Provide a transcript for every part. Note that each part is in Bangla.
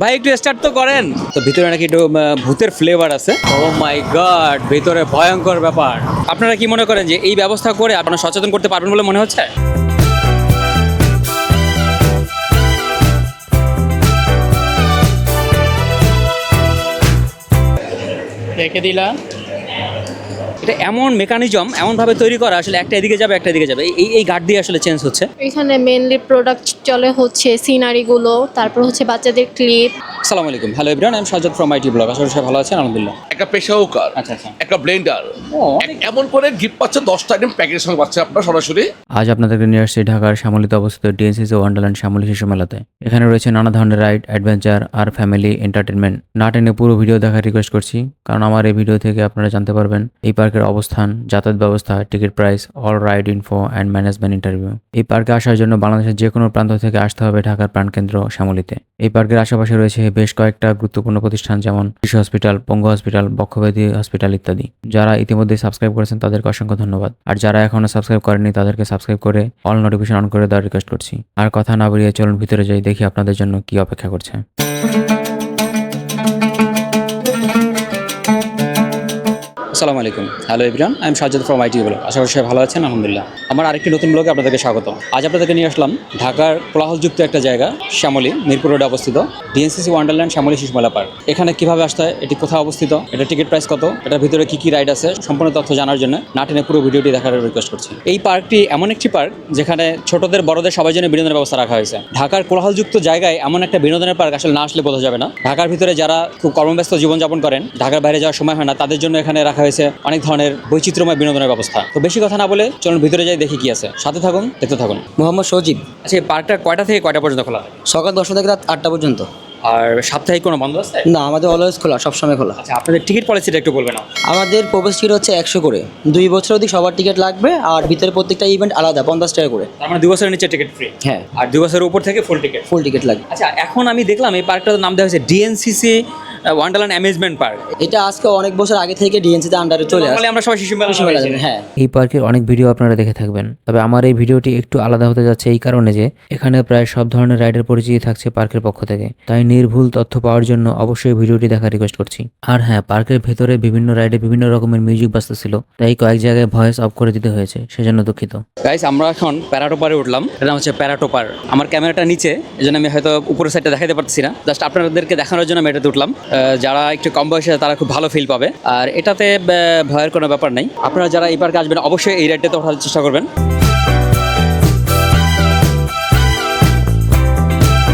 ভাই, একটু স্টার্ট তো করেন। তো ভিতরে নাকি একটু ভূতের ফ্লেভার আছে। ও মাই গড ভিতরে ভয়ঙ্কর ব্যাপার। আপনারা কি মনে করেন যে এই ব্যবস্থা করে আপনারা সচেতন করতে পারবেন বলে মনে হচ্ছে? রেখে দিলাম। এটা এমন মেকানিজম এমনভাবে তৈরি করা আসলে একটা এদিকে যাবে একটা এদিকে যাবে। এই এই গার্ড দিয়ে আসলে চেঞ্জ হচ্ছে। এখানে মেনলি প্রোডাক্ট চলে হচ্ছে সিনারিগুলো তারপর হচ্ছে বাচ্চাদের ক্লিপ আসসালামু আলাইকুম। হ্যালো এভরিওয়ান আমি সাজ্জাদ ফ্রম আইটি ব্লগ আসলে সবাই ভালো আছেন আলহামদুলিল্লাহ। একটা প্রেশার কুকার আচ্ছা, আচ্ছা। একটা ব্লেন্ডার অনেক- এমন করে গিফট পাচ্ছে দশটা আইটেম প্যাকেটের সঙ্গে পাচ্ছে আপনার সরাসরি। আজ আপনাদেরকে নিয়ে আসছি ঢাকার শ্যামলিতে অবস্থিত ডিএনসিসি ওয়ান্ডারল্যান্ড শ্যামলী শিশু মেলাতে। এখানে রয়েছে নানা ধরনের রাইড অ্যাডভেঞ্চার আর ফ্যামিলি এন্টারটেনমেন্ট না টেনে পুরো ভিডিও দেখার রিকোয়েস্ট করছি কারণ আমার এই ভিডিও থেকে আপনারা জানতে পারবেন এই পার্কের অবস্থান, যাতায়াত ব্যবস্থা, ticket price, all ride info and management interview. এই পার্কে আসার জন্য বাংলাদেশের যে কোনো প্রান্ত থেকে আসতে হবে ঢাকার প্রাণকেন্দ্র শ্যামলীতে। এই পার্কের আশেপাশে রয়েছে বেশ কয়েকটা গুরুত্বপূর্ণ প্রতিষ্ঠান, যেমন শিশু হসপিটাল, পঙ্গু হসপিটাল, বক্ষব্যাধি হসপিটাল ইত্যাদি। যারা ইতিমধ্যে সাবস্ক্রাইব করেছেন, তাদেরকে অসংখ্য ধন্যবাদ। আর যারা এখনও সাবস্ক্রাইব করেনি তাদেরকে সাবস্ক্রাইব করে অল নোটিফিকেশন অন করে দেওয়ার রিকোয়েস্ট করছি। আর কথা না বেরিয়ে চলুন, ভিতরে যাই, দেখি আপনাদের জন্য কি অপেক্ষা করছে। আসসালামু আলাইকুম। হ্যালো এভরিওয়ান আমি সাজ্জাদ ফ্রম আইটি ব্লগ আশা করি সবাই ভালো আছেন, আলহামদুলিল্লাহ। আমার আরেকটি নতুন ব্লগে আপনাদেরকে স্বাগত। আজ আপনাদেরকে নিয়ে আসলাম ঢাকার কোলাহলযুক্ত একটা জায়গা, শ্যামলী, মিরপুর রোডে অবস্থিত। DNCC wonderland Shyamoli Shishumela park. এখানে কীভাবে আসতে হয়, এটি কোথায় অবস্থিত, এটা টিকিট প্রাইস কত, এটার ভিতরে কি কি রাইড আছে, সম্পূর্ণ তথ্য জানার জন্য না টেনে পুরো ভিডিওটি দেখার রিকোয়েস্ট করছি। এই পার্কটি এমন একটি পার্ক যেখানে ছোটদের, বড়দের সবার জন্য বিনোদনের ব্যবস্থা রাখা হয়েছে। ঢাকার কোলাহলযুক্ত জায়গায় এমন একটা বিনোদনের পার্ক আসলে না আসলে বোঝা যাবে না। ঢাকার ভিতরে যারা খুব কর্মব্যস্ত জীবনযাপন করেন, ঢাকার বাইরে যাওয়ার সময় হয় না, তাদের জন্য এখানে রাখা হয়েছে অনেক ধরনের বৈচিত্র্যময় বিনোদনের ব্যবস্থা। তো বেশি কথা না বলে চলুন ভিতরে যাই দেখি কি আছে। সাথে থাকুন দেখতে থাকুন। মোহাম্মদ সজিব। আচ্ছা এই পার্কটা কয়টা থেকে কয়টা পর্যন্ত খোলা? সকাল দশটা থেকে রাত আটটা পর্যন্ত। আর সাপ্তাহিক কোনো বন্ধ আছে? না আমাদের অলওয়েজ খোলা সবসময় খোলা। আচ্ছা আপনাদের টিকিট পলিসিটা একটু বলবেন আমাদের প্রবেশ টিকিট হচ্ছে একশো করে। দুই বছর অধিক সবার টিকিট লাগবে আর ভিতরে প্রত্যেকটা ইভেন্ট আলাদা পঞ্চাশ টাকা করে। তার মানে দু বছরের নিচে টিকিট ফ্রি হ্যাঁ। আর দু বছরের উপর থেকে ফুল টিকিট ফুল টিকিট লাগবে। আচ্ছা এখন আমি দেখলাম এই পার্কটার নাম দেওয়া হয়েছে ডিএনসিসি ওয়ান্ডারল্যান্ড অ্যামেজমেন্ট পার্ক এটা আজকে অনেক বছর আগে থেকে ডিএনসিতে আন্ডারে চলে আসে। আমরা সবাই শিশু মেলা হ্যাঁ। এই পার্কের অনেক ভিডিও আপনারা দেখে থাকবেন। তবে আমার এই ভিডিওটি একটু আলাদা হতে যাচ্ছে এই কারণে যে এখানে প্রায় সব ধরনের রাইডের পরিচিতি থাকছে পার্কের পক্ষ থেকে। তাই নির্ভুল তথ্য পাওয়ার জন্য অবশ্যই ভিডিওটি দেখার রিকোয়েস্ট করছি। আর হ্যাঁ পার্কের ভেতরে বিভিন্ন রাইডে বিভিন্ন রকমের মিউজিক বাজতেছিল তাই কয়েক জায়গায় ভয়েস অফ করে দিতে হয়েছে সেজন্য দুঃখিত। গাইস আমরা এখন প্যারাটোপারে উঠলাম। এটা হচ্ছে প্যারাটোপার আমার ক্যামেরাটা নিচে এই জন্য আমি হয়তো উপরের সাইডটা দেখাতে পারছি না। জাস্ট আপনাদেরকে দেখানোর জন্য আমি এটাতে উঠলাম। যারা একটু কম বয়সে তারা খুব ভালো ফিল পাবে। আর এটাতে ভয়ের কোনো ব্যাপার নেই। আপনারা যারা এই পার্কে আসবেন, অবশ্যই এই রাইডটাতে ওঠার চেষ্টা করবেন।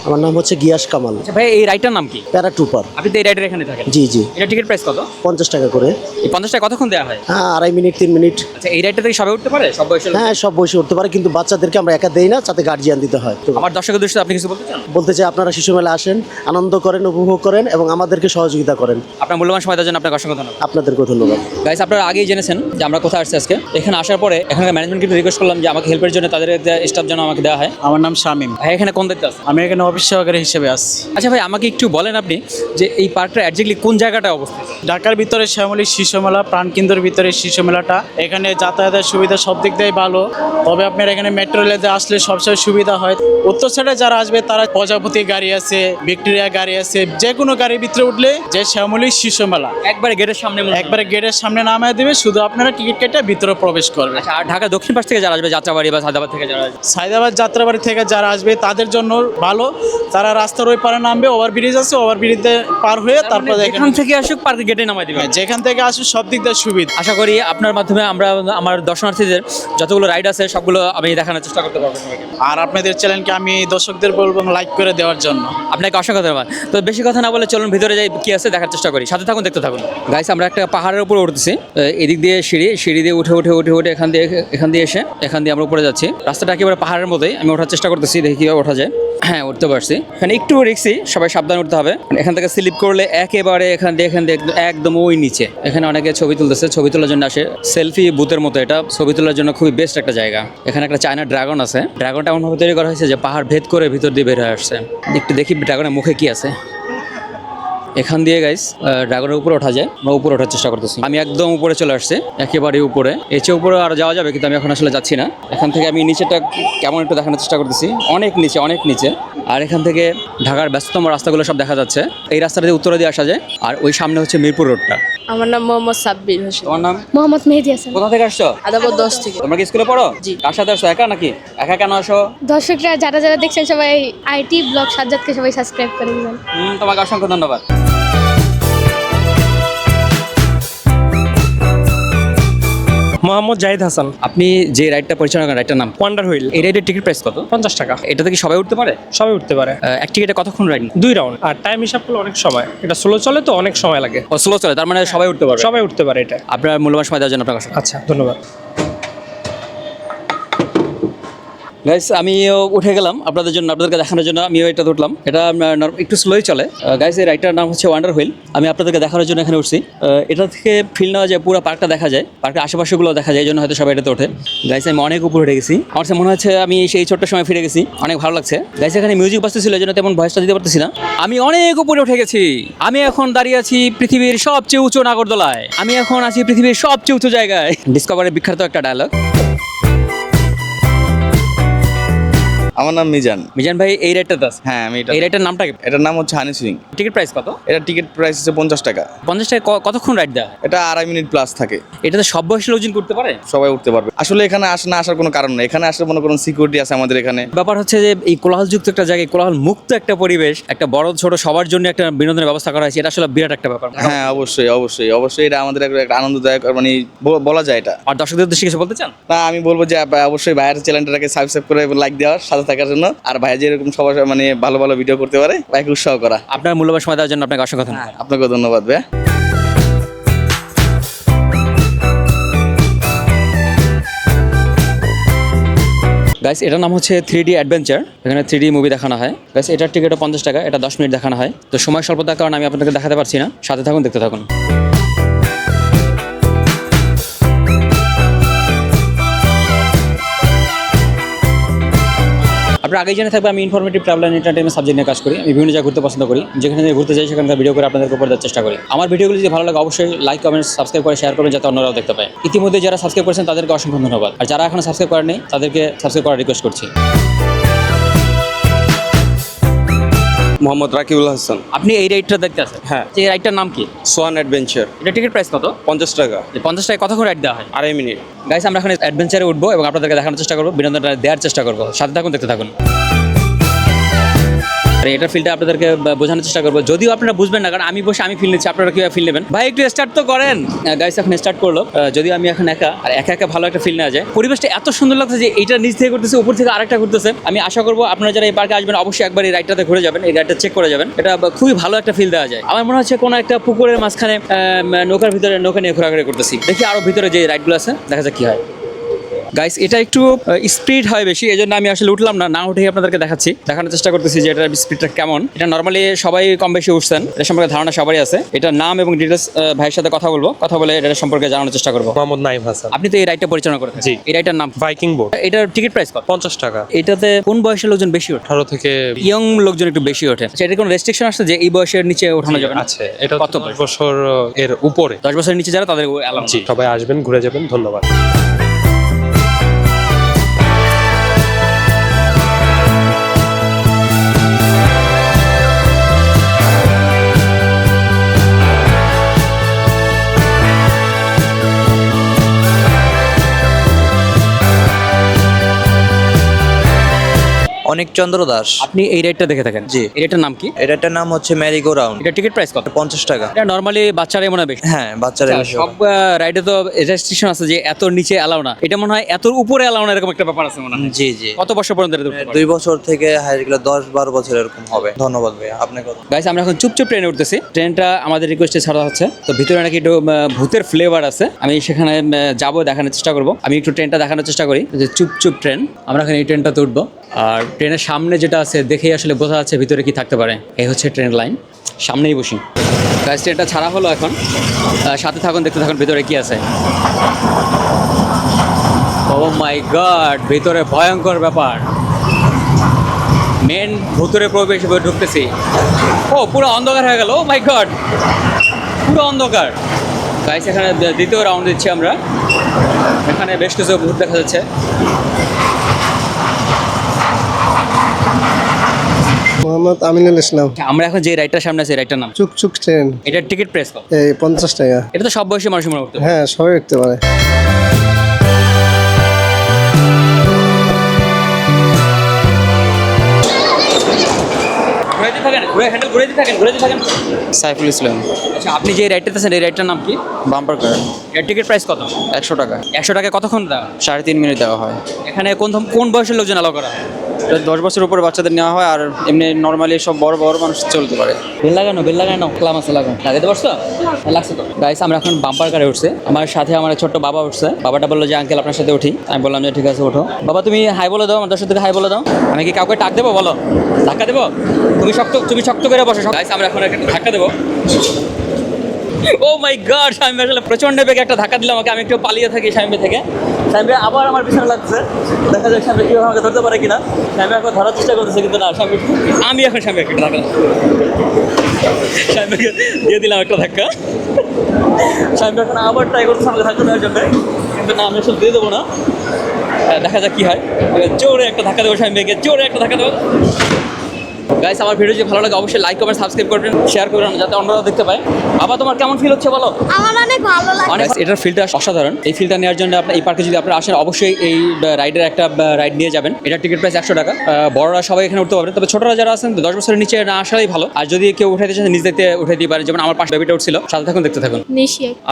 আমার নাম হচ্ছে গিয়াস কামাল। আচ্ছা ভাই এই রাইডটার নাম কি? প্যারাট্রুপার আপনি তো এই রাইডের এখানে থাকেন। জি জি। এটা টিকিট প্রাইস কত? পঞ্চাশ টাকা করে। এই পঞ্চাশ টাকা কতক্ষণ দেওয়া হয়? হ্যাঁ আড়াই মিনিট তিন মিনিট। আচ্ছা এই রাইডটা থেকে সবাই উঠতে পারে? সব বয়সের লোক? হ্যাঁ সব বয়সে উঠতে পারে কিন্তু বাচ্চাদেরকে আমরা একা দেই না সাথে গার্জিয়ান দিতে হয়। তো আমার দর্শকের দৃষ্টিতে আপনি কিছু বলতে চান? বলতে চাই আপনারা শিশু মেলা আসেন আনন্দ করেন উপভোগ করেন এবং আমাদেরকে সহযোগিতা করেন। আপনার মূল্যবান সময় দেওয়ার জন্য আপনাকে অসংখ্য ধন্যবাদ। আপনাদেরকেও ধন্যবাদ। গাইস আপনারা আগেই জেনেছেন যে আমরা কোথায় আসছি আজকে। এখানে আসার পরে এখানকার ম্যানেজমেন্টকে রিকোয়েস্ট করলাম যে আমাকে হেল্পের জন্য তাদের স্টাফ যেন আমাকে দেওয়া হয়। আমার নাম শামিম। ভাই এখানে কোন দায়িত্ব আছে আমি এখানে অফিস সহকারী হিসেবে আসছি আচ্ছা ভাই আমাকে একটু বলেন আপনি যে এই পার্কটা একজাক্টলি কোন জায়গাটায় অবস্থিত? ঢাকার ভিতরে শ্যামলী শিশু মেলা প্রাণকেন্দ্রের ভিতরে শিশু মেলাটা। এখানে যাতায়াতের সুবিধা সব দিক দিয়েই ভালো। তবে আপনার এখানে মেট্রো রেলেতে আসলে সবসময় সুবিধা হয়। উত্তর সাইডে যারা আসবে তারা প্রজাপতি গাড়ি আছে ভিক্টোরিয়া গাড়ি আছে। যে কোনো গাড়ির ভিতরে উঠলে যে শ্যামলী শিশু মেলা। একবারে গেটের সামনে মনে একবারে গেটের সামনে নামায় দেবে শুধু আপনারা টিকিট কেটে ভিতরে প্রবেশ করবে। আচ্ছা আর ঢাকা দক্ষিণ পাশ থেকে যারা আসবে যাত্রাবাড়ি বা সাদাবাদ থেকে যারা আসবে? সাইদাবাদ যাত্রাবাড়ি থেকে যারা আসবে তাদের জন্য ভালো। তারা রাস্তার ওই পারে নামবে ওভারব্রিজ আছে ওভারব্রিজে পার হয়ে তারপর মানে এখান থেকে আসুক পার্কে গেটে নামাই দিবেন হ্যাঁ, যেখান থেকে আসুক সব দিক দিয়ে সুবিধা। আশা করি আপনার মাধ্যমে আমরা আমার দর্শনার্থীদের যতগুলো রাইড আছে সবগুলো আমি দেখানোর চেষ্টা করতে পারব আর আপনাদের চ্যানেলকে আমি দর্শকদের বলব লাইক করে দেওয়ার জন্য। আপনাকে অসংখ্য ধন্যবাদ। তো বেশি কথা না বলে চলুন ভিতরে যাই কি আছে দেখার চেষ্টা করি। সাথে থাকুন দেখতে থাকুন। গাইস আমরা একটা পাহাড়ের উপর উঠতেছি। এদিক দিয়ে সিঁড়ি সিঁড়ি দিয়ে উঠে উঠে উঠে উঠে এখান দিয়ে এখান দিয়ে এসে এখান দিয়ে আমরা উপরে যাচ্ছি। রাস্তাটা একেবারে পাহাড়ের মতোই। আমি ওঠার চেষ্টা করতেছি দেখি কীভাবে ওঠা যায়। হ্যাঁ উঠতে পারছি। এখানে একটু রিক্সি, সবাই সাবধান উঠতে হবে। এখান থেকে স্লিপ করলে একেবারে এখান দিয়ে এখান দিয়ে একদম- ওই নিচে। এখানে অনেকে ছবি তুলতেছে, ছবি তোলার জন্য আসে। সেলফি বুথের মতো এটা। ছবি তোলার জন্য খুবই বেস্ট একটা জায়গা। এখানে একটা চায়না ড্রাগন আছে। ড্রাগনটা এমনভাবে তৈরি করা হয়েছে যে পাহাড় ভেদ করে ভিতর দিয়ে বের হয়ে আসছে। একটু দেখি ড্রাগনের মুখে কি আছে। এখান দিয়ে গাইস ড্রাগনের উপরে ওঠা যায়। আমরা উপরে ওঠার চেষ্টা করতেছি। আমি একদম উপরে চলে আসছে একেবারে উপরে। এসে উপরে আর যাওয়া যাবে কিন্তু আমি এখন আসলে যাচ্ছি না। এখান থেকে আমি নিচেটা কেমন একটু দেখানোর চেষ্টা করতেছি। অনেক নিচে অনেক নিচে। আর এখান থেকে ঢাকার ব্যস্ততম রাস্তাগুলো সব দেখা যাচ্ছে। এই রাস্তাটা দিয়ে উত্তরে দিয়ে আসা যায়। আর ওই সামনে হচ্ছে মিরপুর রোডটা আমার নাম মোহাম্মদ সাব্বির হোসেন। তোমার নাম? মোহাম্মদ মেহেদি হাসান। কোথা থেকে আসছো? আদাবর দশ থেকে। তোমরা কি স্কুলে পড়ো? জি। কার সাথে আসছো? একা নাকি? একা কেন আসো? দর্শকরা যারা যারা দেখছেন সবাই আইটি ব্লগ সাজ্জাদকে সবাই সাবস্ক্রাইব করে দিবেন। তোমাকে অসংখ্য ধন্যবাদ। মোহাম্মদ জাহিদ হাসান। আপনি যে রাইডটা পরিচালনা করেন রাইডটার নাম? ওয়ান্ডার হুইল এই রাইডের টিকিট প্রাইস কত? পঞ্চাশ টাকা। এটাতে কি সবাই উঠতে পারে? সবাই উঠতে পারে। এক টিকিটে কতক্ষণ রাইড দুই রাউন্ড আর টাইম হিসাব করলে অনেক সময়। এটা স্লো চলে তো অনেক সময় লাগে। ও স্লো চলে তার মানে সবাই উঠতে পারে সবাই উঠতে পারে এটা। আপনার মূল্যবান সময় দেওয়ার জন্য আপনার আচ্ছা ধন্যবাদ। গাইস আমিও উঠে গেলাম আপনাদের জন্য, আপনাদেরকে দেখানোর জন্য। আমিও এটা উঠলাম। এটা একটু স্লোই চলে। গাইস এই রাইডটার নাম হচ্ছে ওয়ান্ডার হুইল আমি আপনাদেরকে দেখানোর জন্য এখানে উঠছি। এটা থেকে ফিল নেওয়া যায়, পুরো পার্কটা দেখা যায়। পার্কের আশেপাশেগুলো দেখা যায়, এই জন্য হয়তো সবাই এটাতে ওঠে। গাইস আমি অনেক উপরে উঠে গেছি। আমার মনে হচ্ছে আমি সেই ছোট্ট সময় ফিরে গেছি। অনেক ভালো লাগছে। গাইস এখানে মিউজিক বাজতেছিল, এই জন্য তেমন ভয়েসটা দিতে পারতেছি না। আমি অনেক উপরে উঠে গেছি। আমি এখন দাঁড়িয়ে আছি পৃথিবীর সবচেয়ে উঁচু নাগরদোলায়। আমি এখন আছি পৃথিবীর সবচেয়ে উঁচু জায়গায়। ডিসকভারের বিখ্যাত একটা ডায়লগ আমার নাম মিজান। মিজান ভাই এই রাইডটাতে দাস? হ্যাঁ আমি এটা এই রাইডটার নামটা কি? এটার নাম হচ্ছে হানি সুইং টিকিট প্রাইস কত? এটা টিকিট প্রাইস হচ্ছে পঞ্চাশ টাকা। পঞ্চাশ টাকা ক- কতক্ষণ রাইড দেওয়া হয়? এটা আড়াই মিনিট প্লাস থাকে। এটাতে সব বয়সী লোকজন করতে পারে? সবাই উঠতে পারবে। আসলে এখানে আসা না আসার কোনো কারণ নেই। এখানে আসার মনে করুন সিকিউরিটি আছে আমাদের এখানে। ব্যাপার হচ্ছে যে এই কোলাহলযুক্ত একটা জায়গায় কোলাহল মুক্ত একটা পরিবেশ একটা বড় ছোট সবার জন্য একটা বিনোদনের ব্যবস্থা করা হয়েছে এটা আসলে বিরাট একটা ব্যাপার। হ্যাঁ অবশ্যই অবশ্যই অবশ্যই এটা আমাদের একটা একটা আনন্দদায়ক মানে ব- বলা যায় এটা। আর দর্শকদের উদ্দেশ্যে কিছু বলতে চান? না আমি বলব যে আপ- অবশ্যই ভাইয়ের চ্যানেলটাকে সাবস্ক্রাইব করে লাইক দেওয়ার সাথে থাকার জন্য। আর ভাই যেরকম সবার মানে ভালো ভালো ভিডিও করতে পারে ভাইকে উৎসাহ করা। আপনার মূল্যবান সময় দেওয়ার জন্য আপনাকে অসংখ্য ধন্যবাদ। আপনাকে ধন্যবাদ ভাই গাইস এটার নাম হচ্ছে থ্রি ডি অ্যাডভেঞ্চার এখানে থ্রি ডি মুভি দেখানো হয়। গাইস এটার টিকিটও পঞ্চাশ টাকা এটা দশ মিনিট দেখানো হয়। তো সময় স্বল্পতার কারণে আমি আপনাদেরকে দেখাতে পারছি না। সাথে থাকুন দেখতে থাকুন। আপনার আগেই জেনে থাকবে, আমি informative travel and entertainment subject নিয়ে কাজ করি। আমি বিভিন্ন জায়গায় ঘুরতে পছন্দ করি। যেখানে ঘুরতে যাই, সেখানকার ভিডিও করে আপনাদের উপর দেওয়ার চেষ্টা করি। আমার ভিডিওগুলো যদি ভালো লাগে, অবশ্যই লাইক কমেন্ট সাবস্ক্রাইব করে শেয়ার করবেন, যাতে অন্যরাও দেখতে পায়। ইতিমধ্যে যারা সাবস্ক্রাইব করেছেন, তাদেরকে অসংখ্য ধন্যবাদ। আর যারা এখনও সাবস্ক্রাইব করেনি তাদেরকে সাবস্ক্রাইব করার রিকোয়েস্ট করছি। মোহাম্মদ রাকিবুল হাসান। আপনি এই রাইডটা দেখতে আছেন হ্যাঁ। এই রাইডটার নাম কি? Swan adventure. এটা টিকিট প্রাইস কত? পঞ্চাশ টাকা। এই পঞ্চাশ টাকা কতক্ষণ রাইড দেওয়া হয়? আড়াই মিনিট। গাইস আমরা এখন অ্যাডভেঞ্চারে উঠবো এবং আপনাদেরকে দেখানোর চেষ্টা করব বিনোদনটা দেওয়ার চেষ্টা করব। সাথে থাকুন দেখতে থাকুন। আর এটার ফিলটা আপনাদেরকে বোঝানোর চেষ্টা করব। যদিও আপনারা বুঝবেন না, কারণ আমি বসে, আমি ফিল নিচ্ছি, আপনারা কীভাবে ফিল নেবেন? ভাই, একটু স্টার্ট তো করেন। গাইস এখন স্টার্ট করল। যদিও আমি এখন একা, আর একা একা ভালো একটা ফিল নেওয়া যায়। পরিবেশটা এত সুন্দর লাগছে যে এইটা নিচ থেকে করতেছে উপর থেকে আরেকটা করতেছে আমি আশা করব আপনারা যারা এই পার্কে আসবেন, অবশ্যই একবার এই রাইডটাতে ঘুরে যাবেন, এই রাইডটা চেক করে যাবেন। এটা খুবই ভালো একটা ফিল দেওয়া যায়। আমার মনে হচ্ছে কোনো একটা পুকুরের মাঝখানে নৌকার ভিতরে, নৌকা নিয়ে ঘোরাঘুরি করতেছি। দেখি আরও ভিতরে যে রাইডগুলো আছে, দেখা যাক কি হয়। গাইস এটা একটু স্পিড হয় বেশি এই জন্য আমি আসলে উঠলাম না না উঠেই আপনাদেরকে দেখাচ্ছি। দেখানোর চেষ্টা করতেছি যে এটার স্পিডটা কেমন। এটা নর্মালি সবাই কম বেশি উঠছেন এটা সম্পর্কে ধারণা সবারই আছে। এটার নাম এবং ডিটেলস ভাইয়ের সাথে কথা বলব কথা বলে এটা সম্পর্কে জানানোর চেষ্টা করব। মোহাম্মদ নাইম হাসান। আপনি তো এই রাইডটা পরিচালনা করেন জি। এই রাইডটার নাম বাইকিং বোর্ড এটার টিকিট প্রাইস কত? পঞ্চাশ টাকা। এটাতে কোন বয়সের লোকজন বেশি ওঠে? আঠারো থেকে ইয়ং লোকজন একটু বেশি ওঠে। আচ্ছা, এটার কোনো রেস্ট্রিকশন আসছে যে এই বয়সের নিচে ওঠানো যাবে না? আছে। এটা কত বছর এর উপরে। দশ বছরের নিচে যারা তাদের সবাই আসবেন ঘুরে যাবেন ধন্যবাদ। অনেক চন্দ্র দাস। আপনি এই রাইডটা দেখে থাকেন? জি। এই রাইডটার নাম কি? এই এটার নাম হচ্ছে ম্যারিগো রাউন্ড এটা টিকিট প্রাইস কত? পঞ্চাশ টাকা। এটা নর্মালি বাচ্চারাই মনে হয় বেশি। হ্যাঁ বাচ্চারা আচ্ছা, সব রাইডে তো রেজিস্ট্রেশন আছে যে এত নিচে এলাও না। এটা মনে হয় এত উপরে এলাও না এরকম একটা ব্যাপার আছে মনে হয়। জি জি। কত বছর পর্যন্ত এটা উঠতে দুই বছর থেকে হাই গেলে দশ বারো বছর এরকম হবে। ধন্যবাদ ভাইয়া আপনাকে গাইস আমরা এখন চুপচুপ ট্রেনে উঠতেছি। ট্রেনটা আমাদের রিকোয়েস্টে ছাড়া হচ্ছে। তো ভিতরে নাকি একটু আহ, ভূতের ফ্লেভার আছে। আমি সেখানে আহ, যাব দেখানোর চেষ্টা করব। আমি একটু ট্রেনটা দেখানোর চেষ্টা করি। যে চুপচুপ ট্রেন আমরা এখানে এই ট্রেনটাতে উঠবো। আর ট্রেনের সামনে যেটা আছে, দেখেই আসলে বোঝা যাচ্ছে ভিতরে কি থাকতে পারে। এই হচ্ছে ট্রেন লাইন। সামনেই বসি। গাইস, ট্রেনটা ছাড়া হলো এখন। সাথে থাকুন, দেখতে থাকুন ভিতরে কি আছে। ও মাই গড ভিতরে ভয়ঙ্কর ব্যাপার। মেন ভুতুরে প্রবেশ ঢুকতেছি। ও, পুরো অন্ধকার হয়ে গেল। ও মাই গড পুরো অন্ধকার। গাইস, এখানে দ্বিতীয় রাউন্ড দিচ্ছি আমরা। এখানে বেশ কিছু ভূত দেখা যাচ্ছে। মোহাম্মদ আমিনুল ইসলাম। আচ্ছা, আমরা এখন যে রাইটার সামনে আছে রাইটার নাম? চুক চুক ট্রেন। এটা টিকিট প্রেস কত? এই পঞ্চাশ টাকা। এটা তো সব বয়সী মানুষ মনে করতে হ্যাঁ সবাই উঠতে পারে। ঘুরে দিতে থাকেন ঘুরে হ্যান্ডেল ঘুরে দিতে থাকেন ঘুরে দিতে থাকেন সাইফুল ইসলাম। আচ্ছা আপনি যে রাইডটাতে আছেন এই রাইডটার নাম কি? Bumper car. এর টিকিট প্রাইস কত? একশো টাকা। একশো টাকা কতক্ষণ দেওয়া? সাড়ে তিন মিনিট দেওয়া হয়। এখানে কোন কোন বয়সের লোকজন অ্যালাউ করা দশ বছর উপরে বাচ্চাদের নেওয়া হয় আর এমনি নর্মালি সব বড় বড় মানুষ চলতে পারে। বেল লাগানো বেল লাগানো ক্লাম আছে লাগানো। লাগাইতে পারছ? হ্যাঁ, লাগছে তো। গাইস আমরা এখন বাম্পার কারে উঠছে। আমার সাথে আমার ছোট্ট বাবা উঠছে। বাবাটা বলল যে আঙ্কেল আপনার সাথে উঠি। আমি বললাম যে ঠিক আছে ওঠো বাবা তুমি হাই বলে দাও আমার দর্শক থেকে হাই বলে দাও। আমি কি কাউকে টাক দেবো বলো? ধাক্কা দেবো? তুমি শক্ত তুমি শক্ত করে বসে গাইস আমরা এখন একটা ধাক্কা দেবো। ও মাই গড স্বামী, আসলে প্রচণ্ড বেগে একটা ধাক্কা দিলাম আমাকে। আমি একটু পালিয়ে থাকি স্বামী থেকে। স্বামী, আবার আমার পিছনে লাগছে। দেখা যাক স্বামী কীভাবে আমাকে ধরতে পারে কিনা। স্বামী এখন ধরার চেষ্টা করতেছে, কিন্তু না, স্বামী আমি এখন স্বামী একটা ধাক্কা স্বামীকে দিয়ে দিলাম একটা ধাক্কা। স্বামী এখন আবার ট্রাই করতেছে আমাকে ধাক্কা দেওয়ার জন্য। কিন্তু না, আমি আসলে দিয়ে দেবো না। দেখা যাক কী হয়। জোরে একটা ধাক্কা দেবো স্বামীকে। জোরে একটা ধাক্কা দেবো। গাইস আমার ভিডিও যদি ভালো লাগে অবশ্যই লাইক কমেন্ট সাবস্ক্রাইব করবেন শেয়ার করবেন যাতে অন্যরা দেখতে পায়। বাবা তোমার কেমন ফিল হচ্ছে বলো? আমার অনেক ভালো লাগে অনেক এটার ফিলটা অসাধারণ। এই ফিলটা নেওয়ার জন্য আপনি এই পার্কে যদি আপনারা আসেন অবশ্যই এই রাইডের একটা রাইড নিয়ে যাবেন। এটার টিকিট প্রাইস একশো টাকা। বড়রা সবাই এখানে উঠতে পারবে। তবে ছোটরা যারা আছেন দশ বছরের নিচে না আসাই ভালো। আর যদি কেউ উঠাইতে চান নিজ দেখতে উঠে দিতে পারে। যেমন আমার পাশে বেবিটা উঠছিল। সাথে থাকুন দেখতে থাকুন।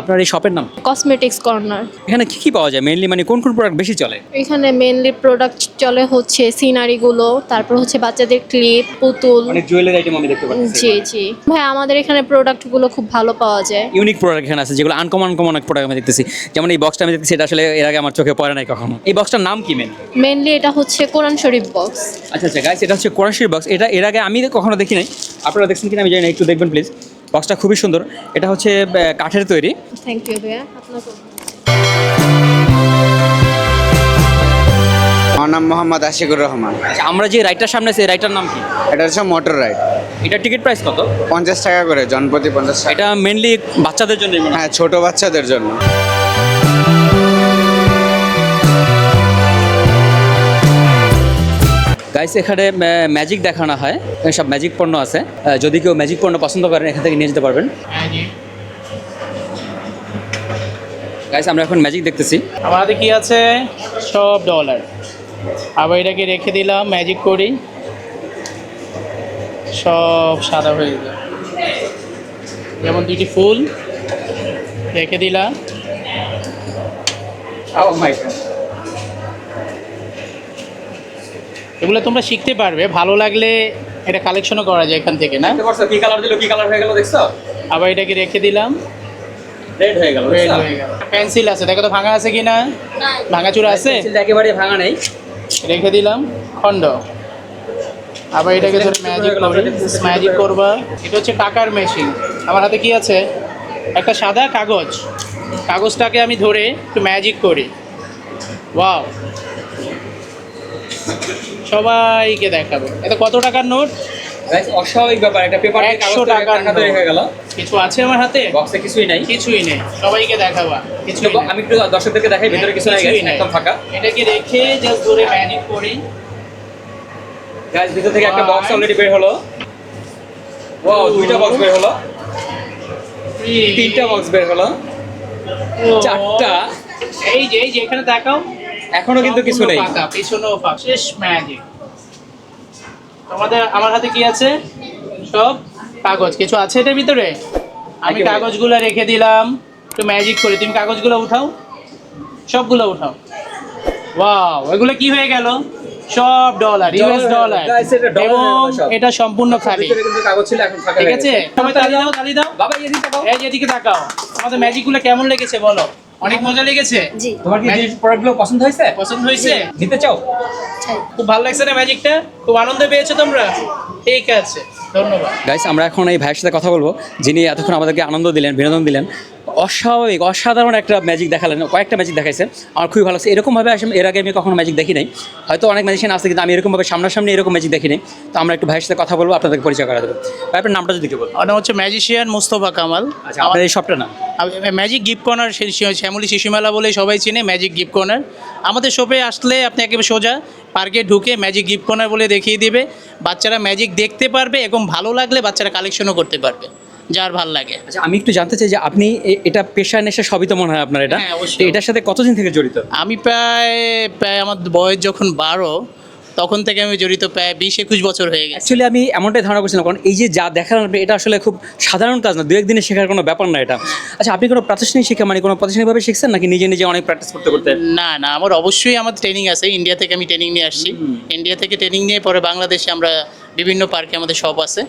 আপনার এই শপের নাম? কসমেটিক্স কর্নার এখানে কি কি পাওয়া যায়? মেইনলি মানে কোন কোন প্রোডাক্ট বেশি চলে? এখানে মেনলি প্রোডাক্ট চলে হচ্ছে সিনারিগুলো তারপর হচ্ছে বাচ্চাদের ক্লিপ পুতুল অনেক জুয়েলারি আইটেম আমি দেখতে পাচ্ছি জি জি। ভাই আমাদের এখানে প্রোডাক্টগুলো খুব ভালো পাওয়া যায়। ইউনিক প্রোডাক্ট এখানে আছে যেগুলো আনকমন আনকমন অনেক প্রোডাক্ট আমি দেখতেছি। যেমন এই বক্সটা আমি দেখতেছি এটা আসলে এর আগে আমার চোখে পড়ে নাই কখনো। এই বক্সটার নাম কি মেন মেনলি এটা হচ্ছে কোরআন শরীফ বক্স আচ্ছা আচ্ছা গাইস এটা হচ্ছে কোরাশির বক্স এটা এর আগে আমি কখনো দেখি নাই। আপনারা দেখছেন কিনা আমি জানি না একটু দেখবেন প্লিজ বক্সটা খুবই সুন্দর। এটা হচ্ছে কাঠের তৈরি। থ্যাংক ইউ ভাইয়া। আপনাকে আমার নাম মোহাম্মদ আশিকুর রহমান। আচ্ছা আমরা যে রাইডটার সামনে আছে রাইটার নাম কি? এটা হচ্ছে মোটর রাইড। এটার টিকিট প্রাইস কত? পঞ্চাশ টাকা করে জনপ্রতি পঞ্চাশ টাকা। এটা মেনলি বাচ্চাদের জন্য হ্যাঁ। ছোট বাচ্চাদের জন্য। গাইস এখানে ম্যাজিক দেখানো হয়। সব ম্যাজিক পণ্য আছে। যদি কেউ ম্যাজিক পণ্য পছন্দ করেন এখান থেকে নিয়ে যেতে পারবেন। গাইস আমরা এখন ম্যাজিক দেখতেছি। আমাদের কি আছে? সব ডলার আবার এটাকে রেখে দিলাম ম্যাজিক করি। সব সাদা হয়ে যায় যেমন দুটি ফুল রেখে দিলাম। এগুলো তোমরা শিখতে পারবে ভালো লাগলে এটা কালেকশনও করা যায় এখান থেকে না? কি কালার দিল কি কালার হয়ে গেল দেখছ? আবার এটাকে রেখে দিলাম। রেড হয়ে গেল রেড হয়ে গেল। পেন্সিল আছে দেখো তো ভাঙা আছে কি না ভাঙাচুরা আছে? একেবারে ভাঙা নেই। রেখে দিলাম খণ্ড। আবার এটাকে ধরে ম্যাজিক করি ম্যাজিক করবা এটা হচ্ছে টাকার মেশিন আমার হাতে কি আছে? একটা সাদা কাগজ। কাগজটাকে আমি ধরে একটু ম্যাজিক করি। ওয়াও সবাইকে দেখাবো। এটা কত টাকার নোট? গাইস অস্বাভাবিক ব্যাপার একটা পেপার একশো টাকার তৈরি হয়ে গেল। কিছু আছে আমার হাতে? বক্সে কিছুই নাই। কিছুই নেই। সবাইকে দেখাবা। নেই। আমি একটু দর্শকদেরকে দেখাই ভিতরে কিছু নাই একদম ফাঁকা। এটাকে রেখে জাস্ট ধরে করি। গাইস ভিতর থেকে একটা বক্স অলরেডি বের হলো। ওয়াও দুইটা বক্স বের হলো। তিনটা বক্স বের হলো। চারটা। এই যে এই যে এখানে দেখাও। এখনও কিন্তু কিছু নেই। পিছনেও শেষ ম্যাজিক তোমাদের আমার হাতে কি আছে? সব কাগজ। কিছু আছে এটার ভিতরে? আমি কাগজগুলো রেখে দিলাম। একটু ম্যাজিক করে। তুমি কাগজগুলো উঠাও। সবগুলো উঠাও। ওয়াও এগুলো কি হয়ে গেল? সব ডলার ইউএস ডলার এবং। এটা সম্পূর্ণ খালি। ঠিক আছে। সবাই তালি দাও তালি দাও। বাবা এই দিকে তাকাও এদিকে তাকাও। আমাদের ম্যাজিকগুলো কেমন লেগেছে বলো? অনেক মজা লেগেছে? জি। তোমার কি এই প্রোডাক্টগুলো পছন্দ হয়েছে? পছন্দ হয়েছে। নিতে চাও? খুব ভালো লাগছে না ম্যাজিকটা খুব আনন্দ পেয়েছ তোমরা? ঠিক আছে ধন্যবাদ। গাইস আমরা এখন এই ভাইয়ের সাথে কথা বলব যিনি এতক্ষণ আমাদেরকে আনন্দ দিলেন বিনোদন দিলেন। অস্বাভাবিক অসাধারণ একটা ম্যাজিক দেখালেন কয়েকটা ম্যাজিক দেখাইছেন। আমার খুবই ভালো লাগছে। এরকমভাবে আসলে এর আগে আমি কখনো ম্যাজিক দেখি নাই। হয়তো অনেক ম্যাজিশিয়ান আছে কিন্তু আমি এরকমভাবে সামনাসামনি এরকম ম্যাজিক দেখি নাই। তো আমরা একটু ভাইয়ের সাথে কথা বলব আপনাদেরকে পরিচয় করা দেবো ভাই আপনার নামটা যদি বলুন। ওটা হচ্ছে ম্যাজিশিয়ান মুস্তফা কামাল। আচ্ছা আপনার এই শপটা নাম? ম্যাজিক গিফট কর্নার শ্যামলী শিশু মেলা বলে সবাই চিনে ম্যাজিক গিফট কর্নার আমাদের শপে আসলে আপনি একেবারে সোজা পার্কে ঢুকে ম্যাজিক গিফট কর্নার বলে দেখিয়ে দিবে। বাচ্চারা ম্যাজিক দেখতে পারবে এবং ভালো লাগলে বাচ্চারা কালেকশনও করতে পারবে। যার ভালো লাগে। আচ্ছা আমি একটু জানতে চাই যে আপনি এটা পেশা নেশা সবই তো মনে হয় আপনার এটা? হ্যাঁ, অবশ্যই। এটার সাথে কতদিন থেকে জড়িত? আমি প্রায় প্রায় আমার বয়স যখন বারো তখন থেকে আমি জড়িত প্রায় বিশ একুশ বছর হয়ে গেছে। অ্যাকচুয়ালি আমি এমনটাই ধারণা করছিলাম কারণ এই যে যা দেখালেন আপনি এটা আসলে খুব সাধারণ কাজ না দু একদিনে শেখার কোনো ব্যাপার না এটা। আচ্ছা আপনি কোনো প্রাতিষ্ঠানিক শিক্ষা মানে কোনো প্রাতিষ্ঠানিকভাবে শিখছেন নাকি নিজে নিজে অনেক প্র্যাকটিস করতে করতে? না না আমার অবশ্যই আমার ট্রেনিং আছে ইন্ডিয়া থেকে আমি ট্রেনিং নিয়ে আসছি। ইন্ডিয়া থেকে ট্রেনিং নিয়ে পরে বাংলাদেশে আমরা বিভিন্ন পার্কে আমাদের শপ আছে।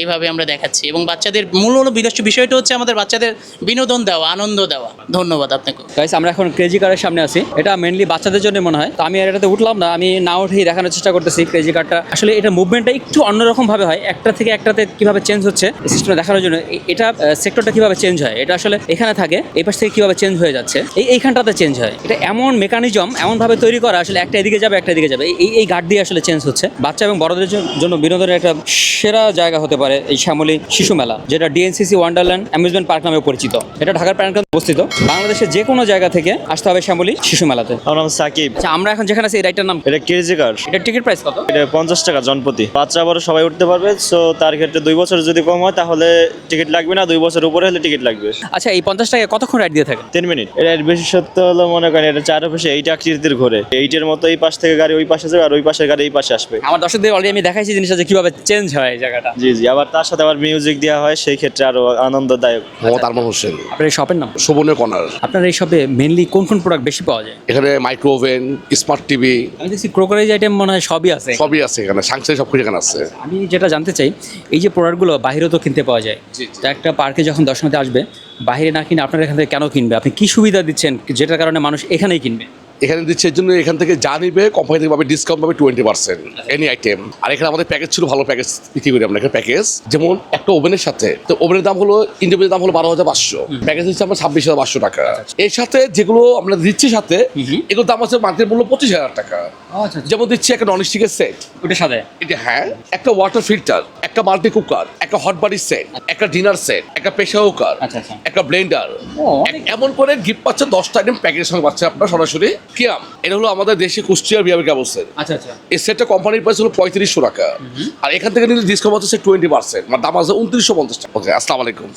এইভাবে আমরা দেখাচ্ছি। এবং বাচ্চাদের মূল হলো বিষয়টা হচ্ছে আমাদের বাচ্চাদের বিনোদন দেওয়া, আনন্দ দেওয়া। ধন্যবাদ আপনাকে। গাইস আমরা এখন ক্রেজি কারের সামনে আছি। এটা মেনলি বাচ্চাদের জন্য মনে হয়। তো আমি এটাতে উঠলাম না। আমি না উঠেই দেখানোর চেষ্টা করতেছি ক্রেজি কারটা আসলে এটা মুভমেন্টটা একটু অন্যরকম ভাবে হয়। একটা থেকে একটাতে কীভাবে চেঞ্জ হচ্ছে সিস্টেমে দেখানোর জন্য। এটা সেক্টরটা কীভাবে চেঞ্জ হয়? এটা আসলে এখানে থাকে। এই পাশ থেকে কীভাবে চেঞ্জ হয়ে যাচ্ছে? এই এইখানটাতে চেঞ্জ হয়। এটা এমন মেকানিজম এমন ভাবে তৈরি করা, আসলে একটা এদিকে যাবে, একটা এদিকে যাবে। এই এই গার্ড দিয়ে আসলে চেঞ্জ হচ্ছে। বাচ্চা এবং বড়দের জন্য বিনোদনের একটা সেরা জায়গা হতে পারে এই শ্যামলী শিশু মেলা যেটা ডিএনসিসি ওয়ান্ডারল্যান্ড অ্যামিউজমেন্ট পার্ক নামে পরিচিত। এটা ঢাকার প্রাণকেন্দ্রে অবস্থিত। বাংলাদেশের যে কোনো জায়গা থেকে আসতে হবে শ্যামলী শিশু মেলাতে। আমার নাম সাকিব। আচ্ছা আমরা এখন যেখানে আছি এই রাইটার নাম এটা কেজি কার? এটা টিকিট প্রাইস কত? এটা পঞ্চাশ টাকা জনপ্রতি বাচ্চা বড় সবাই উঠতে পারবে সো তার ক্ষেত্রে দুই বছর যদি কম হয় তাহলে টিকিট লাগবে না দুই বছর উপরে হলে টিকিট লাগবে। আচ্ছা এই পঞ্চাশ টাকা কতক্ষণ রাইড দিয়ে থাকে? তিন মিনিট। এটা এর বিশেষত্ব হলো মনে করেন এটা চার পাশে এইট আকৃতির ঘোরে। এইটের মতো এই পাশ থেকে গাড়ি ওই পাশে যাবে আর ওই পাশের গাড়ি এই পাশে আসবে। আমার দর্শকদের অলরেডি আমি দেখাইছি জিনিসটা যে কীভাবে চেঞ্জ হয় এই জায়গাটা। জি জি আবার তার সাথে আবার মিউজিক দেওয়া হয় সেই ক্ষেত্রে আরও আনন্দদায়ক। মোহাম্মদ আরমান হোসেন। আপনার এই শপের নাম? শোভনের কর্নার আপনার এই শপে মেনলি কোন কোন প্রোডাক্ট বেশি পাওয়া যায়? এখানে মাইক্রো ওভেন স্মার্ট টিভি আমি দেখছি ক্রোকারেজ আইটেম মনে হয় সবই আছে। সবই আছে এখানে সাংসারিক সব কিছু এখানে আছে। আমি যেটা জানতে চাই এই যে প্রোডাক্টগুলো বাইরেও তো কিনতে পাওয়া যায়। তো একটা পার্কে যখন দর্শনার্থী আসবে বাইরে না কিনে আপনার এখান থেকে কেন কিনবে? আপনি কি সুবিধা দিচ্ছেন? যেটার কারণে মানুষ এখানেই কিনবে? এখানে দিচ্ছে এর জন্য এখান থেকে যা নিবে কোম্পানি থেকে পাবে ডিসকাউন্ট পাবে টোয়েন্টি পার্সেন্ট এনি আইটেম আর এখানে আমাদের প্যাকেজ ছিল ভালো প্যাকেজ বিক্রি করি আমরা এখানে প্যাকেজ যেমন একটা ওভেনের সাথে তো ওভেনের দাম হলো ইন্ডিভিজুয়াল দাম হলো বারো হাজার পাঁচশো। প্যাকেজ হচ্ছে আমরা ছাব্বিশ হাজার পাঁচশো টাকা। এর সাথে যেগুলো আমরা দিচ্ছি সাথে এগুলো দাম আছে মার্কেট মূল্য পঁচিশ হাজার টাকা। যেমন দিচ্ছি একটা নন স্টিকের সেট ওটার সাথে এটা হ্যাঁ একটা ওয়াটার ফিল্টার একটা মাল্টি কুকার একটা হট বাড়ি সেট একটা ডিনার সেট একটা প্রেশার কুকার আচ্ছা, আচ্ছা। একটা ব্লেন্ডার এমন করে গিফট পাচ্ছে দশটা আইটেম প্যাকেজের সঙ্গে পাচ্ছে আপনার সরাসরি। কিয়াম এটা হলো আমাদের দেশে কুষ্টিয়ার বিহার ব্যবস্থা। আচ্ছা আচ্ছা। এই সেটটা কোম্পানির প্রাইস হলো পঁয়ত্রিশশো টাকা। আর এখান থেকে নিলে ডিসকাউন্ট হচ্ছে টোয়েন্টি পার্সেন্ট মানে দাম আছে উনত্রিশশো পঞ্চাশ টাকা। ওকে আসসালামু আলাইকুম।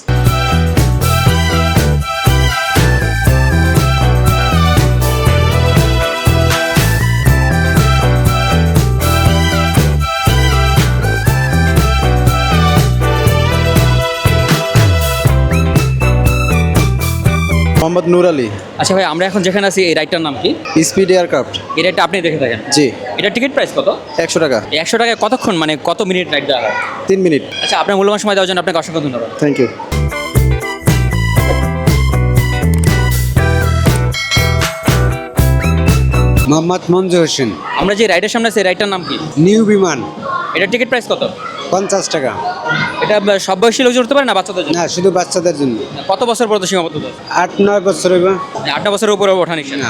মোহাম্মদ নুর আলী। আচ্ছা ভাই আমরা এখন যেখানে আছি এই রাইডটার নাম কি? Speed aircraft. এই রাইডটা আপনি দেখে থাকেন? জি। এটা টিকিট প্রাইস কত? একশো টাকা। একশো টাকায় কতক্ষণ মানে কত মিনিট রাইড দেওয়া হয়? তিন মিনিট। আচ্ছা আপনার মূল্যবান সময় দেওয়ার জন্য আপনাকে অসংখ্য ধন্যবাদ। Thank you Mohammad Manju Hossain. আমরা যে রাইডের সামনে আছি রাইডটার নাম কি? নিউ বিমান। এটা টিকিট প্রাইস কত? পঞ্চাশ টাকা। এটা সব বয়সী লোক উঠতে পারে না বাচ্চাদের জন্য? না শুধু বাচ্চাদের জন্য। কত বছর পর্যন্ত সীমাবদ্ধতা? আট নয় বছর আট নয় বছরের উপরে ওঠা নিচ্ছে না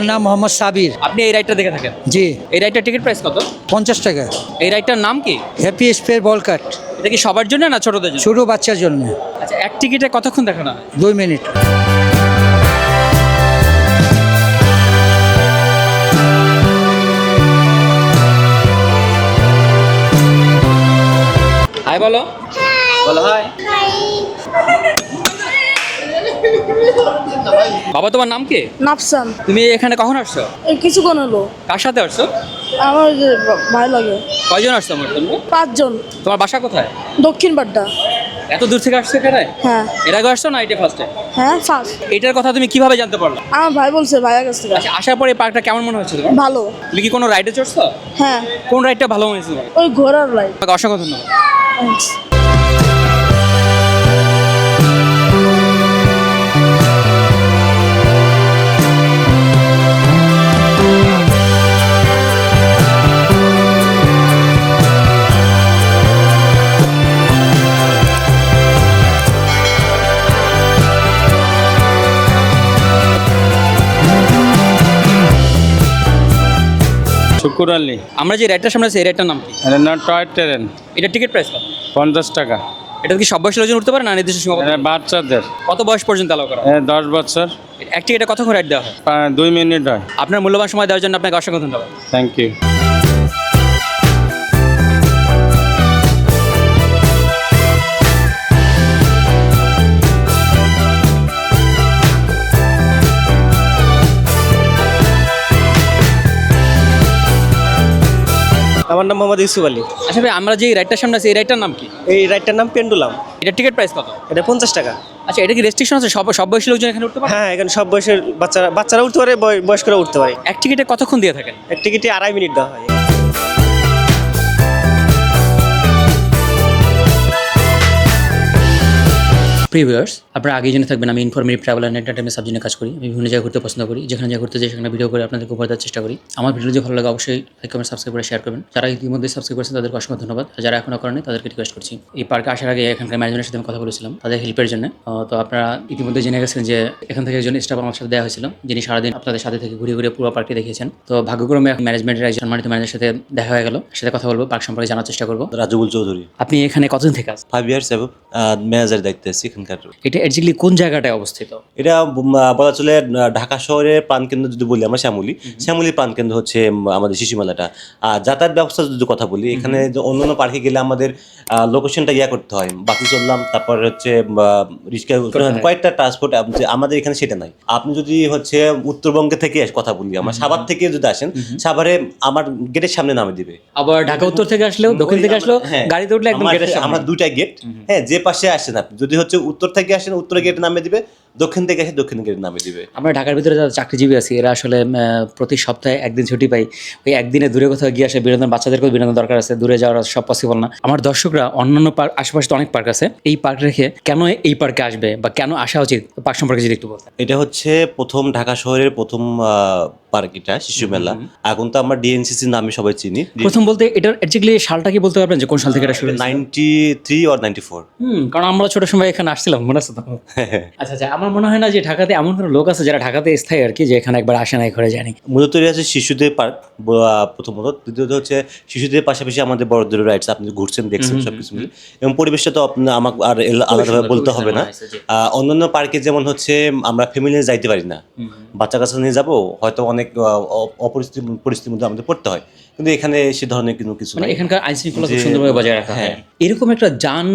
আমার নাম মোহাম্মদ সাবির। আপনি এই রাইডটা দেখে থাকেন? জি। এই রাইডটার টিকিট প্রাইস কত? পঞ্চাশ টাকা। এই রাইডটার নাম কি? হ্যাপি স্পেয়ার বল কাট এটা কি সবার জন্য না ছোটদের জন্য? ছোট বাচ্চার জন্য। আচ্ছা এক টিকিটে কতক্ষণ দেখানো হয়? দুই মিনিট। হাই বলো। বলো হাই বাবা তোমার নাম কি? নাফসান। তুমি এখানে কখন আসছো? এই কিছুক্ষণ হলো। কার সাথে আসছো? আমার ভাই লাগে। কয়জন আসছো আমার তুমি পাঁচজন। তোমার বাসা কোথায়? দক্ষিণ বাড্ডা। এত দূর থেকে আসছো এখানে? হ্যাঁ। এর আগে আসছো না এটা ফার্স্টে হ্যাঁ ফার্স্ট এটার কথা তুমি কীভাবে জানতে পারলা? আমার ভাই বলছে ভাইয়ের কাছ থেকে। আচ্ছা আসার পরে এই পার্কটা কেমন মনে হচ্ছে তোমার? ভালো। তুমি কি কোনো রাইডে চড়ছো? হ্যাঁ। কোন রাইডটা ভালো হয়েছে তোমার? ওই ঘোড়ার লাইট তোমাকে অসংখ্য ধন্যবাদ। শুকুর আলী। আমরা যে রেটটা সামনে আছে এই রাইডটার নাম কি? এটা না টয় ট্রেন। এটা টিকিট প্রাইস কত? পঞ্চাশ টাকা। এটা কি সব বয়সের লোকজন উঠতে পারে না নির্দিষ্ট সময় এটা বাচ্চাদের। কত বয়স পর্যন্ত অ্যালাউ করা হ্যাঁ? দশ বছর। এক টিকিটে কতক্ষণ রাইড দেওয়া হয়? দুই মিনিট হয়। আপনার মূল্যবান সময় দেওয়ার জন্য আপনাকে অসংখ্য ধন্যবাদ। থ্যাংক ইউ নাম মোহাম্মদ ইউসুফ আলী। আচ্ছা ভাই আমরা যে রাইডটার সামনে আছি এই রাইডটার নাম কি? এই রাইডটার নাম পেন্ডুলাম। এটা টিকিট প্রাইস কত? এটা পঞ্চাশ টাকা। আচ্ছা এটা কি রেস্ট্রিকশন আছে? সব সব বয়সী লোকজন এখানে উঠতে পারে? হ্যাঁ এখানে সব বয়সের বাচ্চারা বাচ্চারা উঠতে পারে বয়- বয়স্করা উঠতে পারে। এক টিকিটে কতক্ষণ দিয়ে থাকেন? এক টিকিটে আড়াই মিনিট দেওয়া হয়। প্রিভিয়ার্স আপনারা আগে জেনে থাকবেন আমি ইনফরমেটিভ ট্রাভেল অ্যান্ড এন্টারটেনমেন্ট সাবজেক্টে কাজ করি আমি বিভিন্ন জায়গায় ঘুরতে পছন্দ করি যেখানে যা ঘুরতে যাই সেখানে ভিডিও করে আপনাদেরকে উপহার দেওয়ার চেষ্টা করি। আমার ভিডিও যদি ভালো লাগে অবশ্যই লাইক কমেন্ট সাবস্ক্রাইব করে শেয়ার করবেন। যারা ইতিমধ্যে সাবস্ক্রাইব করেছেন তাদেরকে অসংখ্য ধন্যবাদ। আর যারা এখনও করেনি তাদেরকে রিকোয়েস্ট করছি। এই পার্কে আসার আগে এখানকার ম্যানেজমেন্টের সাথে আমি কথা বলেছিলাম তাদের হেল্পের জন্য। তো আপনারা ইতিমধ্যে জেনে গেছেন যে এখান থেকে একজন স্টাফ আমার সাথে দেওয়া হয়েছিল যিনি সারাদিন আপনাদের সাথে থেকে ঘুরে ঘুরে পুরো পার্কটি দেখিয়েছেন। তো ভাগ্যক্রমে ম্যানেজমেন্টের একজন সম্মানিত ম্যানেজারের সাথে দেখা হয়ে গেল সাথে কথা বলব পার্ক সম্পর্কে জানার চেষ্টা করব। রাজুবুল চৌধুরী। আপনি এখানে কতদিন থেকে আছেন? ফাইভ ইয়ার্স এবং ম্যানেজার আছি এখানকার এটা একজাক্টলি কোন জায়গাটায় অবস্থিত? এটা বলা চলে ঢাকা শহরের প্রাণকেন্দ্র যদি বলি আমরা শ্যামলী। শ্যামলী প্রাণকেন্দ্র হচ্ছে আমাদের শিশু মেলাটা আর যাতায়াত ব্যবস্থা যদি কথা বলি এখানে যে অন্যান্য পার্কে গেলে আমাদের লোকেশনটা ইয়া করতে হয়। বাকি চললাম তারপর হচ্ছে রিক্সা কয়েকটা ট্রান্সপোর্ট আমাদের এখানে সেটা নাই। আপনি যদি হচ্ছে উত্তরবঙ্গে থেকে কথা বলি আমার সাভার থেকে যদি আসেন সাভারে আমার গেটের সামনে নামে দিবে। আবার ঢাকা উত্তর থেকে আসলেও দক্ষিণ থেকে আসলেও হ্যাঁ। গাড়িতে উঠলে একদম আমার- গেটের সামনে। আমার দুইটা গেট হ্যাঁ যে পাশে আসেন আপনি যদি হচ্ছে উত্তর থেকে আসেন উত্তর গেট নামে দিবে। দক্ষিণ থেকে আসে দক্ষিণ গেটে নামে দিবে। আমরা ঢাকার ভিতরে যারা চাকরিজীবী আছি এরা আসলে প্রতি সপ্তাহে একদিন ছুটি পাই। ওই একদিনে দূরে কোথাও গিয়ে আসে বিনোদন বাচ্চাদেরকেও বিনোদন দরকার আছে দূরে যাওয়ার সব পসিবল না। আমার দর্শকরা অন্যান্য পার্ক আশেপাশে তো অনেক পার্ক আছে। এই পার্ক রেখে কেন এই পার্কে আসবে বা কেন আসা উচিত পার্ক সম্পর্কে যদি একটু বলতেন। এটা হচ্ছে প্রথম ঢাকা শহরের প্রথম পার্ক এটা শিশু মেলা। এখন তো আমরা ডিএনসিসি নামে সবাই চিনি। প্রথম বলতে এটার সালটা কি বলতে পারবেন যে কোন সাল থেকে এটা শুরু ninety three or ninety four কারণ আমরা ছোট সময় এখানে আসছিলাম মনে আছে তো? আচ্ছা আচ্ছা আমার মনে হয় না যে ঢাকাতে এমন কোনো লোক আছে যারা ঢাকাতে স্থায়ী আর কি যে এখানে একবার আসে না ঘরে জানি মূলত এটা হচ্ছে শিশুদের পার্ক প্রথমত। দ্বিতীয়ত হচ্ছে শিশুদের পাশাপাশি আমাদের বড়দের রাইটস আপনি ঘুরছেন দেখছেন সবকিছু মিলে। এবং পরিবেশটা তো আমাকে আর আলাদাভাবে বলতে হবে না। অন্যান্য পার্কে যেমন হচ্ছে আমরা ফ্যামিলি নিয়ে যাইতে পারি না। বাচ্চা কাচ্চা নিয়ে যাব হয়তো অনেক অপরিস্থিতি পরিস্থিতির মধ্যে আমাদের পড়তে হয়। কিন্তু এখানে সে ধরনের কোনো কিছু মানে এখানকার আইন শৃঙ্খলা খুব সুন্দরভাবে বজায় রাখা হয়। হ্যাঁ। এরকম একটা যান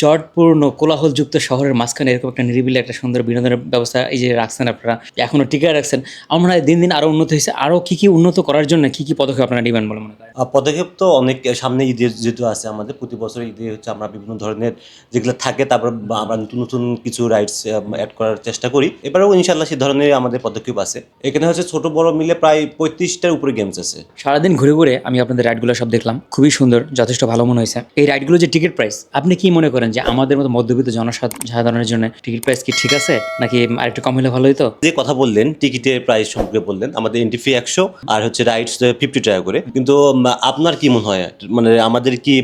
জটপূর্ণ কোলাহলযুক্ত শহরের মাঝখানে এরকম একটা নিরিবিলি একটা সুন্দর বিনোদনের ব্যবস্থা এই যে রাখছেন আপনারা এখনও টিকে রাখছেন আমার মনে হয় দিন দিন আরও উন্নত হয়েছে। আরও কি কি উন্নত করার জন্য কী কী পদক্ষেপ আপনারা নেবেন বলে মনে করেন? পদক্ষেপ তো অনেক সামনে ঈদের যেহেতু আছে আমাদের প্রতি বছর ঈদে হচ্ছে আমরা বিভিন্ন ধরনের যেগুলো থাকে তারপর আমরা নতুন নতুন কিছু রাইডস অ্যাড করার চেষ্টা করি। এবারেও ইনশাল্লাহ সেই ধরনের আমাদের পদক্ষেপ আছে। এখানে হচ্ছে ছোট বড় মিলে প্রায় পঁয়ত্রিশটার উপরে গেমস আছে। সারাদিন ঘুরে ঘুরে আমি আপনাদের রাইডগুলো সব দেখলাম খুবই সুন্দর যথেষ্ট ভালো মনে হয়েছে। এই রাইডগুলো যে টিকিট প্রাইস আপনি কি মনে করেন যে আমাদের মতো মধ্যবিত্ত জনসাধারণের জন্য টিকিট প্রাইস কি ঠিক আছে? নাকি আরেকটু কম হলে ভালো হতো যে কথা বললেন, টিকিটের প্রাইস সম্পর্কে বললেন, আমাদের এন্ট্রি ফি একশো, আর হচ্ছে রাইডস ফিফটি টাকা করে। কিন্তু আপনার কি মনে হয়? মানে আমাদের কি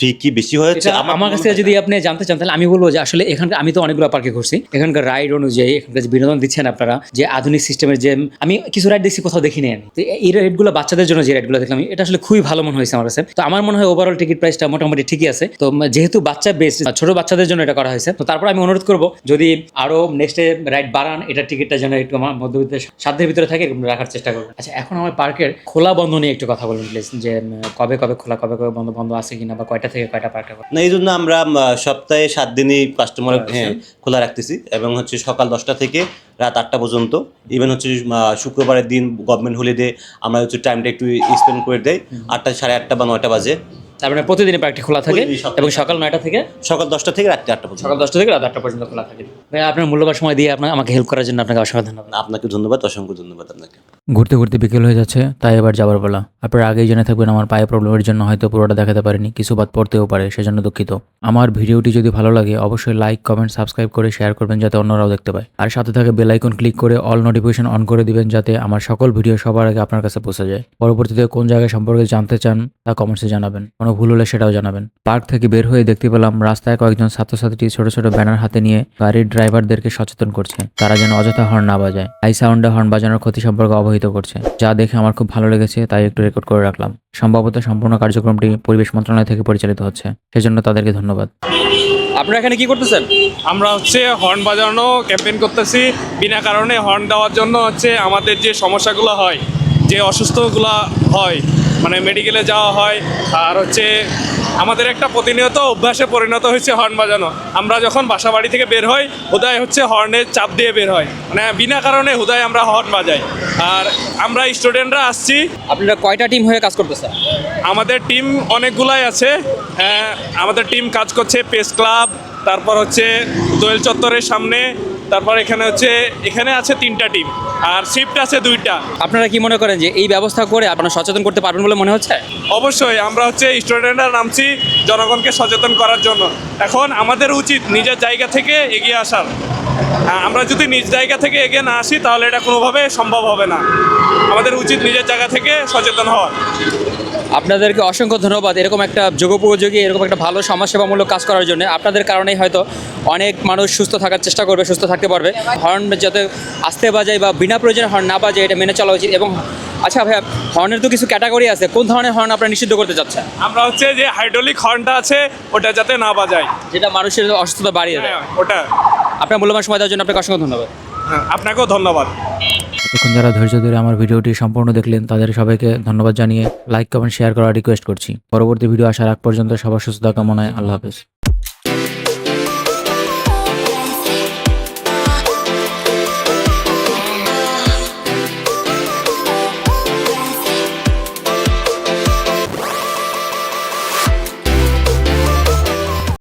কি বেশি হয়েছে আমার কাছ যদি আপনি জানতে চান তাহলে আমি বলব যে আসলে এখানকার আমি তো অনেকগুলো পার্কে ঘুরছি। এখানকার রাইড অনুযায়ী এখানকার যে বিনোদন দিচ্ছেন আপনারা যে আধুনিক সিস্টেমের যে আমি কিছু রাইড দেখছি কোথাও দেখিনি আমি। তো এই রাইডগুলো বাচ্চাদের জন্য যে রাইডগুলো দেখলাম এটা আসলে খুবই ভালো মনে হয়েছে আমার কাছে। তো আমার মনে হয় ওভারঅল টিকিট প্রাইসটা মোটামুটি ঠিকই আছে। তো যেহেতু বাচ্চা বেস ছোট বাচ্চাদের জন্য এটা করা হয়েছে তো তারপর আমি অনুরোধ করব যদি আরও নেক্সটে রাইড বাড়ান এটা টিকিটটা যেন একটু আমার মধ্যবিত্ত সাধ্যের ভিতরে থাকে এরকম রাখার চেষ্টা করব আচ্ছা এখন আমার পার্কের খোলা বন্ধ নিয়ে একটু কথা বলুন প্লিজ যে কবে কবে খোলা কবে কবে বন্ধ বন্ধ আছে কিনা বা কয়টা থেকে কয়টা পার্কটা না এই জন্য আমরা সপ্তাহে সাত দিনই কাস্টমার হ্যাঁ খোলা রাখতেছি এবং হচ্ছে সকাল দশটা থেকে রাত আটটা পর্যন্ত। ইভেন হচ্ছে শুক্রবারের দিন গভর্নমেন্ট হলিডে আমরা হচ্ছে টাইমটা একটু স্পেন্ড করে দেয় আটটা সাড়ে আটটা বা নয়টা বাজে। তার মানে প্রতিদিনই পার্কটি খোলা থাকে সকাল এবং সকাল নয়টা থেকে সকাল দশটা থেকে রাত্রি আটটা পর্যন্ত। সকাল দশটা থেকে রাত আটটা পর্যন্ত খোলা থাকে। ভাই আপনার মূল্যবান সময় দিয়ে আপনার আমাকে হেল্প করার জন্য আপনাকে অসংখ্য ধন্যবাদ। আপনাকে ধন্যবাদ অসংখ্য ধন্যবাদ আপনাকে। ঘুরতে ঘুরতে বিকেল হয়ে যাচ্ছে তাই এবার যাবার বলা আপনারা আগেই জেনে থাকবেন আমার পায়ে প্রবলেমের জন্য হয়তো পুরোটা দেখাতে পারিনি কিছু বাদ পড়তেও পারে সেজন্য দুঃখিত। আমার ভিডিওটি যদি ভালো লাগে অবশ্যই লাইক কমেন্ট সাবস্ক্রাইব করে শেয়ার করবেন যাতে অন্যরাও দেখতে পায়। আর সাথে থাকে বেল আইকন ক্লিক করে অল নোটিফিকেশন অন করে দিবেন যাতে আমার সকল ভিডিও সবার আগে আপনার কাছে পৌঁছে যায়। পরবর্তীতে কোন জায়গায় সম্পর্কে জানতে চান তা কমেন্টসে জানাবেন। কোনো ভুল হলে সেটাও জানাবেন। পার্ক থেকে বের হয়ে দেখতে পেলাম রাস্তায় কয়েকজন ছাত্রছাত্রী ছোট ছোট ব্যানার হাতে নিয়ে গাড়ির ড্রাইভারদেরকে সচেতন করছে। তারা যেন অযথা হর্ন না বাজায়। হাই সাউন্ডে হর্ন বাজানোর ক্ষতি সম্পর্কে অবহিত করছে। যা দেখে আমার খুব ভালো লেগেছে তাই একটু রেকর্ড করে রাখলাম। সম্ভবত সম্পূর্ণ কার্যক্রমটি পরিবেশ মন্ত্রণালয় থেকে পরিচালিত হচ্ছে। সেজন্য তাদেরকে ধন্যবাদ। আপনারা এখানে কি করতেছেন? আমরা হচ্ছে হর্ন বাজানো ক্যাম্পেইন করতেছি। বিনা কারণে হর্ন দেওয়ার জন্য হচ্ছে আমাদের যে সমস্যাগুলো হয় যে অসুস্থগুলো হয় মানে মেডিকেলে যাওয়া হয় আর হচ্ছে আমাদের একটা প্রতিনিয়ত অভ্যাসে পরিণত হয়েছে হর্ন বাজানো। আমরা যখন বাসা বাড়ি থেকে বের হই হুদায় হচ্ছে হর্নের চাপ দিয়ে বের হয়। মানে বিনা কারণে হুদায় আমরা হর্ন বাজাই। আর আমরা স্টুডেন্টরা আসছি। আপনারা কয়টা টিম হয়ে কাজ করতেছেন? আমাদের টিম অনেকগুলাই আছে। হ্যাঁ, আমাদের টিম কাজ করছে পেস ক্লাব তারপর হচ্ছে দোয়েল চত্বরের সামনে তারপর এখানে হচ্ছে এখানে আছে তিনটা টিম আর শিফট আছে দুইটা। আপনারা কি মনে করেন যে এই ব্যবস্থা করে আপনারা সচেতন করতে পারবেন বলে মনে হচ্ছে? অবশ্যই আমরা হচ্ছে স্টুডেন্টরা নামছি জনগণকে সচেতন করার জন্য। এখন আমাদের উচিত নিজের জায়গা থেকে এগিয়ে আসার। আমরা যদি নিজ জায়গা থেকে এগিয়ে না আসি তাহলে এটা কোনোভাবে সম্ভব হবে না। আমাদের উচিত নিজের জায়গা থেকে সচেতন হওয়া। আপনাদেরকে অসংখ্য ধন্যবাদ এরকম একটা যোগোপযোগী এরকম একটা ভালো সমাজসেবামূলক কাজ করার জন্য। আপনাদের কারণেই হয়তো অনেক মানুষ সুস্থ থাকার চেষ্টা করবে সুস্থ থাকতে পারবে। হর্ন যাতে আসতে বাজায় বা বিনা প্রয়োজনে হর্ন না বাজায় এটা মেনে চলা উচিত। এবং আচ্ছা ভাইয়া হর্নের তো কিছু ক্যাটাগরি আছে কোন ধরনের হর্ন আপনারা নিষিদ্ধ করতে চাচ্ছেন? আমরা হচ্ছে যে হাইড্রোলিক হর্নটা আছে ওটা যাতে না বাজায়। যেটা মানুষের অসুস্থতা বাড়িয়ে দেয়। হ্যাঁ, ওটা। আপনার মূল্যবান সময় দেওয়ার জন্য আপনাকে অসংখ্য ধন্যবাদ। হ্যাঁ, আপনাকেও ধন্যবাদ। এতক্ষণ যারা ধৈর্য ধরে আমার ভিডিওটি সম্পূর্ণ দেখলেন তাদের সবাইকে ধন্যবাদ জানিয়ে লাইক কমেন্ট শেয়ার করার রিকোয়েস্ট করছি। পরবর্তী ভিডিও আসার আগ পর্যন্ত সবার সুস্থতা কামনায় আল্লাহ হাফেজ।